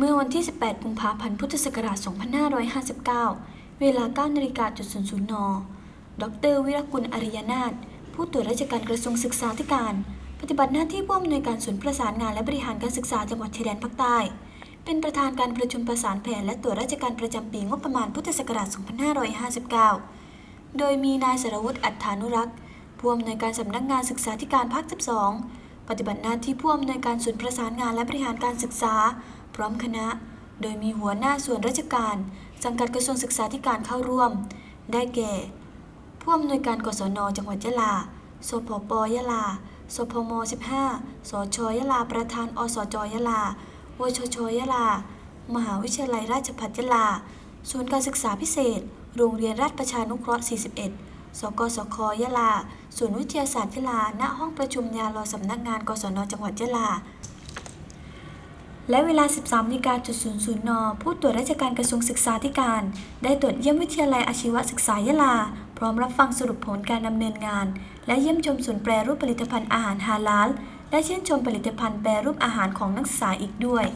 เมื่อวันที่ 18 กุมภาพันธ์ พุทธศักราช 2559 เวลา9นาฬิกาจุด00นดร วิรกุลอริยนาถ ผู้ตรวจราชการกระทรวงศึกษาธิการ ปฏิบัติหน้าที่ผู้อำนวยการศูนย์ประสานงานและบริหารการศึกษาจังหวัดชายแดนภาคใต้ เป็นประธานการประชุมประสานแผนและตรวจราชการประจำปีงบประมาณพุทธศักราช 2559 โดยมีนายสรวุฒิอัฏฐานุรักษ์ ผู้อำนวยการสำนักงานศึกษาธิการภาค 12 ปฏิบัติหน้าที่ผู้อำนวยการศูนย์ประสานงานและบริหารการศึกษา ร้อมคณะ โดยมีหัวหน้าส่วนราชการ สังกัดกระทรวงศึกษาธิการเข้าร่วม ได้แก่ ผู้อำนวยการกศนจังหวัดยะลา สพปยะลา สพม 15 สชยะลา ประธาน อสจยะลาวชชยะลา มหาวิทยาลัยราชภัฏยะลา ศูนย์การศึกษาพิเศษ โรงเรียนราชประชานุเคราะห์ 41สกสคยะลา ศูนย์วิทยาศาสตร์ยะลา ณ ห้องประชุมยาลอสำนักงาน กศน จังหวัดยะลา และเวลา 13นาฬิกาจุด00น ผู้ตรวจราชการกระทรวงศึกษาธิการ ได้ตรวจเยี่ยมวิทยาลัยอาชีวศึกษายะลา พร้อมรับฟังสรุปผลการดำเนินงาน และเยี่ยมชมศูนย์แปรรูปผลิตภัณฑ์อาหารฮาลาล และเชื่นชมผลิตภัณฑ์แปรรูปอาหารของนักศึกษาอีกด้วย